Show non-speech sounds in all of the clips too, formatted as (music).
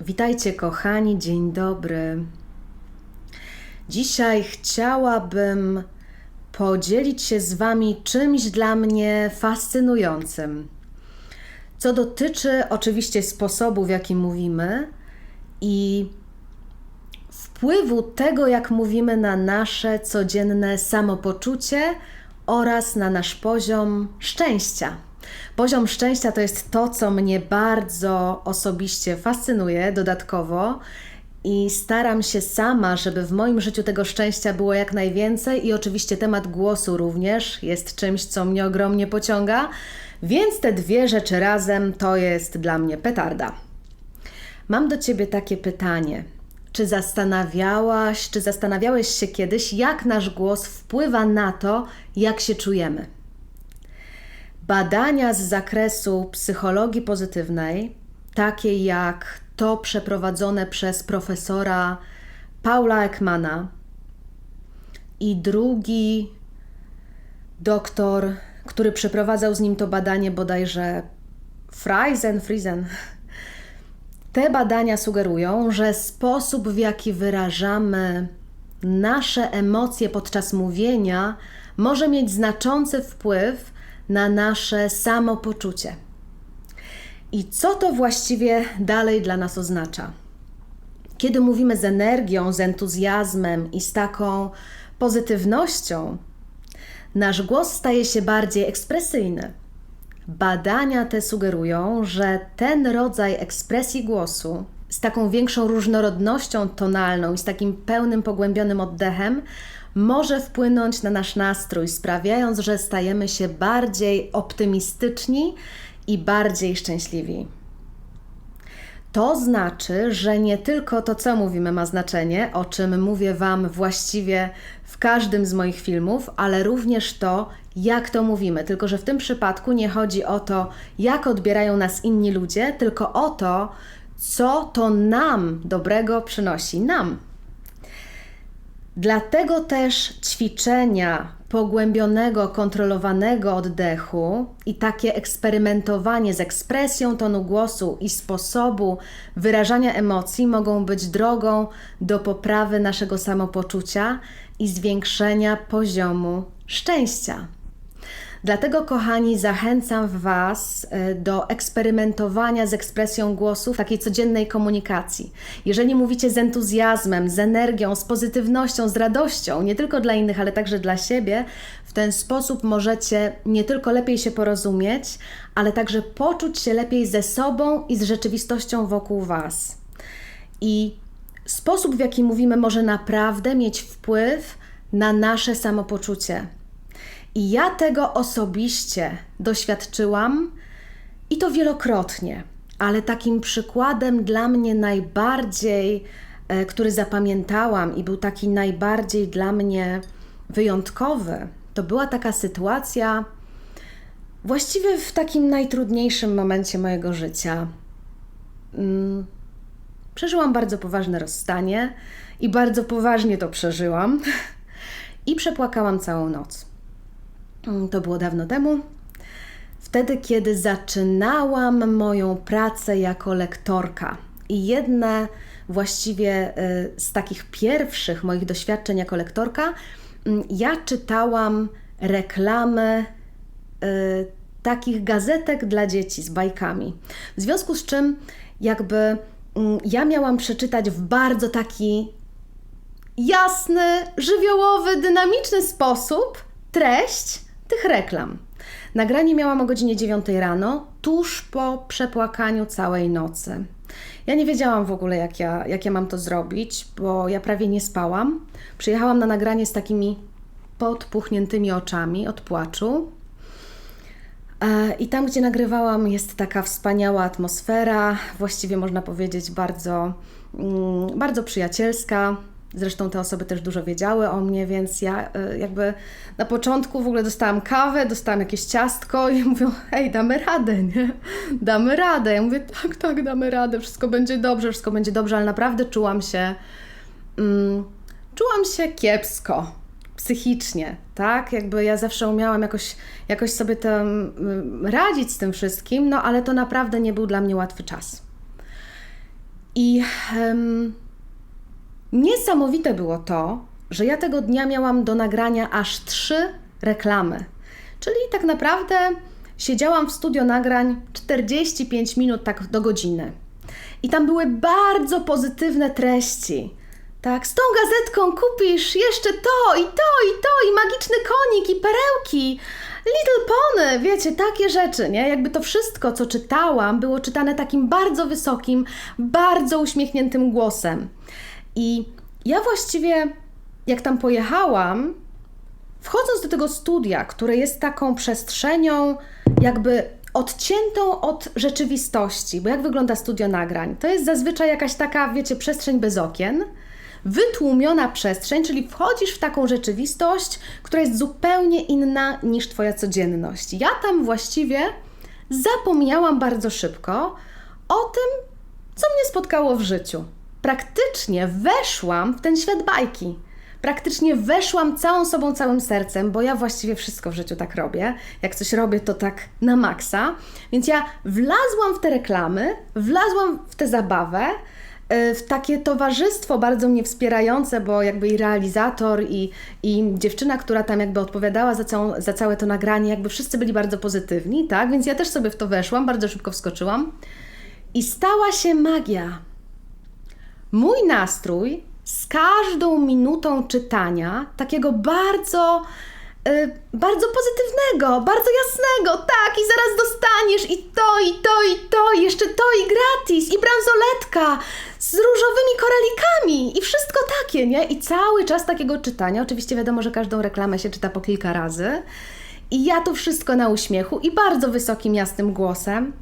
Witajcie, kochani, dzień dobry. Dzisiaj chciałabym podzielić się z Wami czymś dla mnie fascynującym, co dotyczy oczywiście sposobu, w jaki mówimy i wpływu tego, jak mówimy na nasze codzienne samopoczucie oraz na nasz poziom szczęścia. Poziom szczęścia to jest to, co mnie bardzo osobiście fascynuje dodatkowo. I staram się sama, żeby w moim życiu tego szczęścia było jak najwięcej, i oczywiście temat głosu również jest czymś, co mnie ogromnie pociąga, więc te dwie rzeczy razem to jest dla mnie petarda. Mam do ciebie takie pytanie. Czy zastanawiałaś, czy zastanawiałeś się kiedyś, jak nasz głos wpływa na to, jak się czujemy? Badania z zakresu psychologii pozytywnej, takie jak to przeprowadzone przez profesora Paula Ekmana i drugi doktor, który przeprowadzał z nim to badanie bodajże Friesen, Friesen. Te badania sugerują, że sposób, w jaki wyrażamy nasze emocje podczas mówienia, może mieć znaczący wpływ na nasze samopoczucie. I co to właściwie dalej dla nas oznacza? Kiedy mówimy z energią, z entuzjazmem i z taką pozytywnością, nasz głos staje się bardziej ekspresyjny. Badania te sugerują, że ten rodzaj ekspresji głosu z taką większą różnorodnością tonalną i z takim pełnym, pogłębionym oddechem może wpłynąć na nasz nastrój, sprawiając, że stajemy się bardziej optymistyczni i bardziej szczęśliwi. To znaczy, że nie tylko to, co mówimy, ma znaczenie, o czym mówię Wam właściwie w każdym z moich filmów, ale również to, jak to mówimy. Tylko, że w tym przypadku nie chodzi o to, jak odbierają nas inni ludzie, tylko o to, co to nam dobrego przynosi nam. Dlatego też ćwiczenia pogłębionego, kontrolowanego oddechu i takie eksperymentowanie z ekspresją tonu głosu i sposobu wyrażania emocji mogą być drogą do poprawy naszego samopoczucia i zwiększenia poziomu szczęścia. Dlatego, kochani, zachęcam Was e, do eksperymentowania z ekspresją głosu w takiej codziennej komunikacji. Jeżeli mówicie z entuzjazmem, z energią, z pozytywnością, z radością, nie tylko dla innych, ale także dla siebie, w ten sposób możecie nie tylko lepiej się porozumieć, ale także poczuć się lepiej ze sobą i z rzeczywistością wokół Was. I sposób, w jaki mówimy, może naprawdę mieć wpływ na nasze samopoczucie i ja tego osobiście doświadczyłam i to wielokrotnie, ale takim przykładem dla mnie najbardziej, e, który zapamiętałam i był taki najbardziej dla mnie wyjątkowy, to była taka sytuacja właściwie w takim najtrudniejszym momencie mojego życia. Mm, przeżyłam bardzo poważne rozstanie i bardzo poważnie to przeżyłam (laughs) i przepłakałam całą noc. Mm, to było dawno temu. Wtedy, kiedy zaczynałam moją pracę jako lektorka. I jedne właściwie y, z takich pierwszych moich doświadczeń jako lektorka, mm, ja czytałam reklamy y, takich gazetek dla dzieci z bajkami. W związku z czym, jakby mm, ja miałam przeczytać w bardzo taki jasny, żywiołowy, dynamiczny sposób treść tych reklam. Nagranie miałam o godzinie 9 rano, tuż po przepłakaniu całej nocy. Ja nie wiedziałam w ogóle, jak ja, jak ja mam to zrobić, bo ja prawie nie spałam. Przyjechałam na nagranie z takimi podpuchniętymi oczami od płaczu. E, I tam, gdzie nagrywałam, jest taka wspaniała atmosfera, właściwie można powiedzieć bardzo, mm, bardzo przyjacielska. Zresztą te osoby też dużo wiedziały o mnie, więc ja e, jakby na początku w ogóle dostałam kawę, dostałam jakieś ciastko i mówią, hej, damy radę, nie? Damy radę. Ja mówię, tak, tak, damy radę, wszystko będzie dobrze, wszystko będzie dobrze, ale naprawdę czułam się, mm, czułam się kiepsko, psychicznie, tak? Jakby ja zawsze umiałam jakoś, jakoś sobie tam radzić z tym wszystkim, no ale to naprawdę nie był dla mnie łatwy czas. I niesamowite było to, że ja tego dnia miałam do nagrania aż trzy reklamy. Czyli tak naprawdę siedziałam w studio nagrań 45 minut tak do godziny. I tam były bardzo pozytywne treści. Tak, z tą gazetką kupisz jeszcze to i to i to i magiczny konik i perełki. Little Pony, wiecie, takie rzeczy, nie? Jakby to wszystko, co czytałam, było czytane takim bardzo wysokim, bardzo uśmiechniętym głosem. I ja właściwie, jak tam pojechałam, wchodząc do tego studia, które jest taką przestrzenią, jakby odciętą od rzeczywistości, bo jak wygląda studio nagrań? To jest zazwyczaj jakaś taka, wiecie, przestrzeń bez okien, wytłumiona przestrzeń, czyli wchodzisz w taką rzeczywistość, która jest zupełnie inna niż Twoja codzienność. Ja tam właściwie zapomniałam bardzo szybko o tym, co mnie spotkało w życiu. Praktycznie weszłam w ten świat bajki. Praktycznie weszłam całą sobą, całym sercem, bo ja właściwie wszystko w życiu tak robię. Jak coś robię, to tak na maksa. Więc ja wlazłam w te reklamy, wlazłam w tę zabawę, y, w takie towarzystwo bardzo mnie wspierające, bo jakby i realizator, i, i dziewczyna, która tam jakby odpowiadała za, całą, za całe to nagranie, jakby wszyscy byli bardzo pozytywni, tak? Więc ja też sobie w to weszłam, bardzo szybko wskoczyłam. I stała się magia. Mój nastrój z każdą minutą czytania, takiego bardzo, y, bardzo pozytywnego, bardzo jasnego, tak, i zaraz dostaniesz i to, i to, i to, i jeszcze to, i gratis, i bransoletka z różowymi koralikami, i wszystko takie, nie? I cały czas takiego czytania, oczywiście wiadomo, że każdą reklamę się czyta po kilka razy, i ja to wszystko na uśmiechu i bardzo wysokim, jasnym głosem.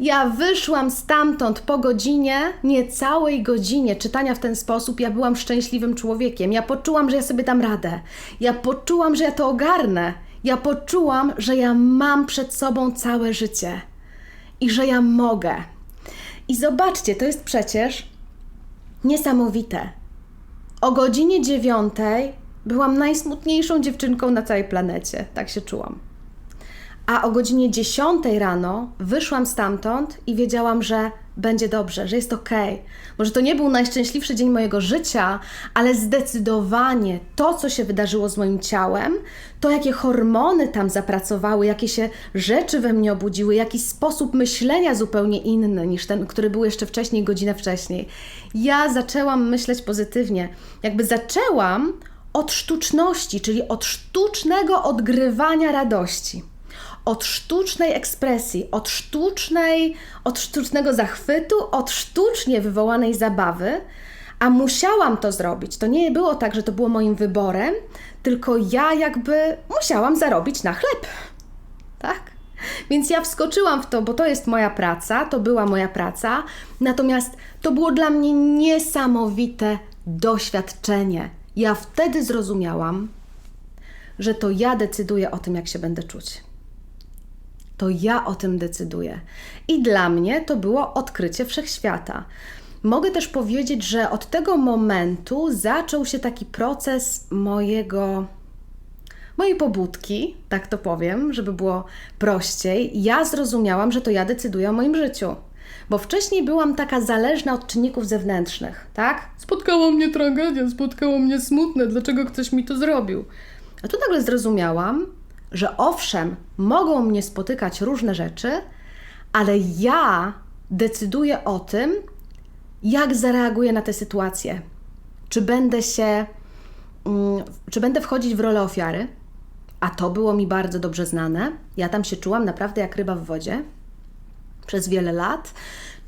Ja wyszłam stamtąd po godzinie, niecałej godzinie czytania w ten sposób. Ja byłam szczęśliwym człowiekiem. Ja poczułam, że ja sobie dam radę. Ja poczułam, że ja to ogarnę. Ja poczułam, że ja mam przed sobą całe życie i że ja mogę. I zobaczcie, to jest przecież niesamowite. O godzinie dziewiątej byłam najsmutniejszą dziewczynką na całej planecie. Tak się czułam. A o godzinie 10 rano wyszłam stamtąd i wiedziałam, że będzie dobrze, że jest ok. Może to nie był najszczęśliwszy dzień mojego życia, ale zdecydowanie to, co się wydarzyło z moim ciałem, to jakie hormony tam zapracowały, jakie się rzeczy we mnie obudziły, jaki sposób myślenia zupełnie inny niż ten, który był jeszcze wcześniej, godzinę wcześniej. Ja zaczęłam myśleć pozytywnie. Jakby zaczęłam od sztuczności, czyli od sztucznego odgrywania radości od sztucznej ekspresji, od sztucznej, od sztucznego zachwytu, od sztucznie wywołanej zabawy, a musiałam to zrobić. To nie było tak, że to było moim wyborem, tylko ja jakby musiałam zarobić na chleb. Tak? Więc ja wskoczyłam w to, bo to jest moja praca, to była moja praca. Natomiast to było dla mnie niesamowite doświadczenie. Ja wtedy zrozumiałam, że to ja decyduję o tym, jak się będę czuć to ja o tym decyduję. I dla mnie to było odkrycie wszechświata. Mogę też powiedzieć, że od tego momentu zaczął się taki proces mojego mojej pobudki, tak to powiem, żeby było prościej. Ja zrozumiałam, że to ja decyduję o moim życiu. Bo wcześniej byłam taka zależna od czynników zewnętrznych, tak? Spotkała mnie tragedia, spotkało mnie smutne, dlaczego ktoś mi to zrobił? A tu nagle zrozumiałam, że owszem, mogą mnie spotykać różne rzeczy, ale ja decyduję o tym, jak zareaguję na tę sytuację. Czy będę się, mm, czy będę wchodzić w rolę ofiary, a to było mi bardzo dobrze znane. Ja tam się czułam naprawdę jak ryba w wodzie przez wiele lat.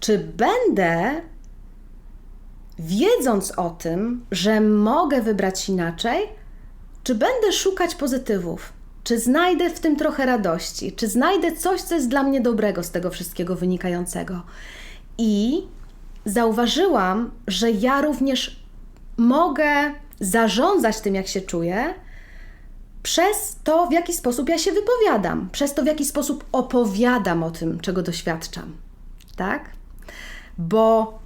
Czy będę, wiedząc o tym, że mogę wybrać inaczej, czy będę szukać pozytywów? Czy znajdę w tym trochę radości? Czy znajdę coś, co jest dla mnie dobrego z tego wszystkiego wynikającego? I zauważyłam, że ja również mogę zarządzać tym, jak się czuję, przez to, w jaki sposób ja się wypowiadam, przez to, w jaki sposób opowiadam o tym, czego doświadczam. Tak? Bo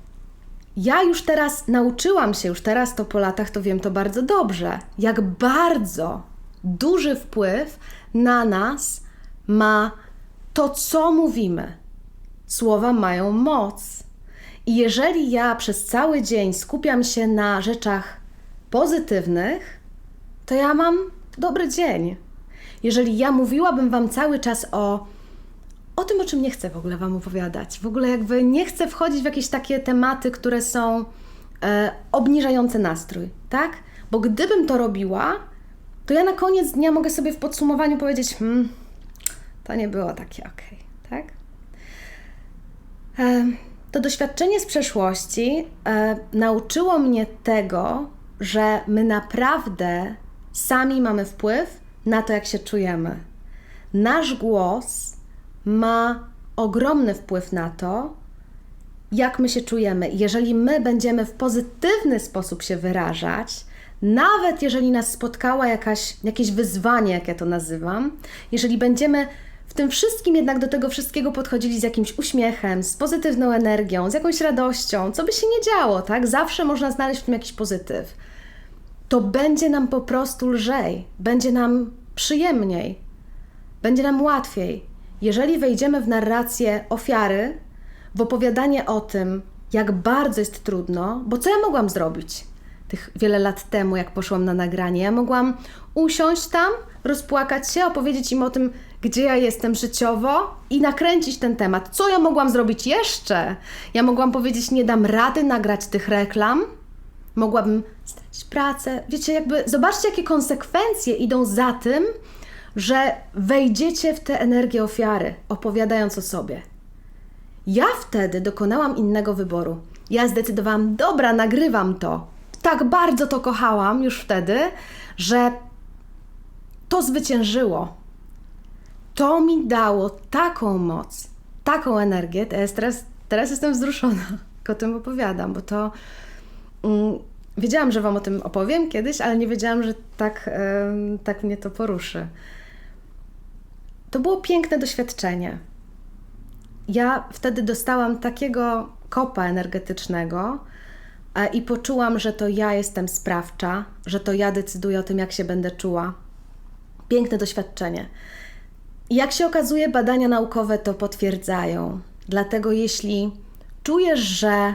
ja już teraz nauczyłam się, już teraz to po latach to wiem to bardzo dobrze, jak bardzo duży wpływ na nas ma to, co mówimy. Słowa mają moc. I jeżeli ja przez cały dzień skupiam się na rzeczach pozytywnych, to ja mam dobry dzień. Jeżeli ja mówiłabym Wam cały czas o, o tym, o czym nie chcę w ogóle Wam opowiadać, w ogóle jakby nie chcę wchodzić w jakieś takie tematy, które są e, obniżające nastrój, tak? Bo gdybym to robiła, to ja na koniec dnia mogę sobie w podsumowaniu powiedzieć, hmm, to nie było takie okej, tak? To doświadczenie z przeszłości e, nauczyło mnie tego, że my naprawdę sami mamy wpływ na to, jak się czujemy. Nasz głos ma ogromny wpływ na to, jak my się czujemy. Jeżeli my będziemy w pozytywny sposób się wyrażać, nawet jeżeli nas spotkała jakaś, jakieś wyzwanie, jak ja to nazywam, jeżeli będziemy w tym wszystkim jednak do tego wszystkiego podchodzili z jakimś uśmiechem, z pozytywną energią, z jakąś radością, co by się nie działo, tak? Zawsze można znaleźć w tym jakiś pozytyw. To będzie nam po prostu lżej, będzie nam przyjemniej, będzie nam łatwiej. Jeżeli wejdziemy w narrację ofiary, w opowiadanie o tym, jak bardzo jest trudno, bo co ja mogłam zrobić tych wiele lat temu, jak poszłam na nagranie? Ja mogłam usiąść tam, rozpłakać się, opowiedzieć im o tym, gdzie ja jestem życiowo i nakręcić ten temat. Co ja mogłam zrobić jeszcze? Ja mogłam powiedzieć, nie dam rady nagrać tych reklam, mogłabym stracić pracę. Wiecie, jakby zobaczcie, jakie konsekwencje idą za tym, że wejdziecie w tę energię ofiary, opowiadając o sobie. Ja wtedy dokonałam innego wyboru. Ja zdecydowałam, dobra, nagrywam to. Tak bardzo to kochałam już wtedy, że to zwyciężyło. To mi dało taką moc, taką energię. Teraz, teraz, jestem wzruszona, jak o tym opowiadam, bo to. Mm, wiedziałam, że Wam o tym opowiem kiedyś, ale nie wiedziałam, że tak, em, tak mnie to poruszy. To było piękne doświadczenie. Ja wtedy dostałam takiego kopa energetycznego i poczułam, że to ja jestem sprawcza, że to ja decyduję o tym, jak się będę czuła. Piękne doświadczenie. Jak się okazuje, badania naukowe to potwierdzają. Dlatego, jeśli czujesz, że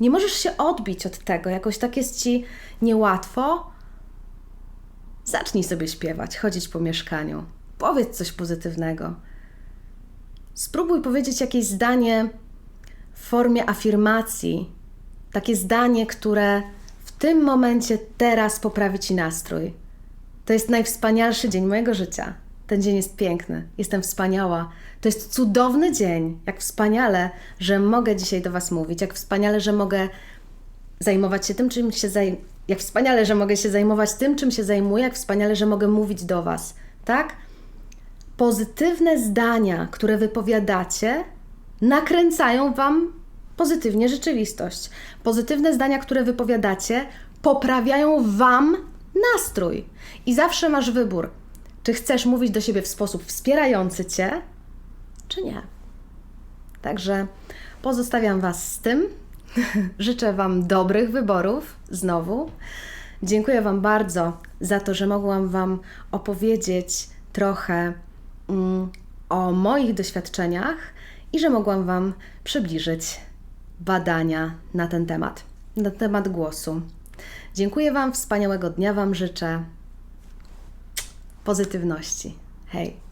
nie możesz się odbić od tego, jakoś tak jest ci niełatwo, zacznij sobie śpiewać, chodzić po mieszkaniu. Powiedz coś pozytywnego. Spróbuj powiedzieć jakieś zdanie w formie afirmacji, takie zdanie, które w tym momencie, teraz poprawi ci nastrój. To jest najwspanialszy dzień mojego życia. Ten dzień jest piękny, jestem wspaniała. To jest cudowny dzień. Jak wspaniale, że mogę dzisiaj do Was mówić, jak wspaniale, że mogę zajmować się tym, czym się zaj... Jak wspaniale, że mogę się zajmować tym, czym się zajmuję, jak wspaniale, że mogę mówić do Was, tak? Pozytywne zdania, które wypowiadacie, nakręcają Wam pozytywnie rzeczywistość. Pozytywne zdania, które wypowiadacie, poprawiają Wam nastrój. I zawsze masz wybór, czy chcesz mówić do siebie w sposób wspierający Cię, czy nie. Także pozostawiam Was z tym. (laughs) Życzę Wam dobrych wyborów znowu. Dziękuję Wam bardzo za to, że mogłam Wam opowiedzieć trochę mm, o moich doświadczeniach i że mogłam Wam przybliżyć badania na ten temat, na temat głosu. Dziękuję Wam, wspaniałego dnia Wam życzę. Pozytywności. Hej!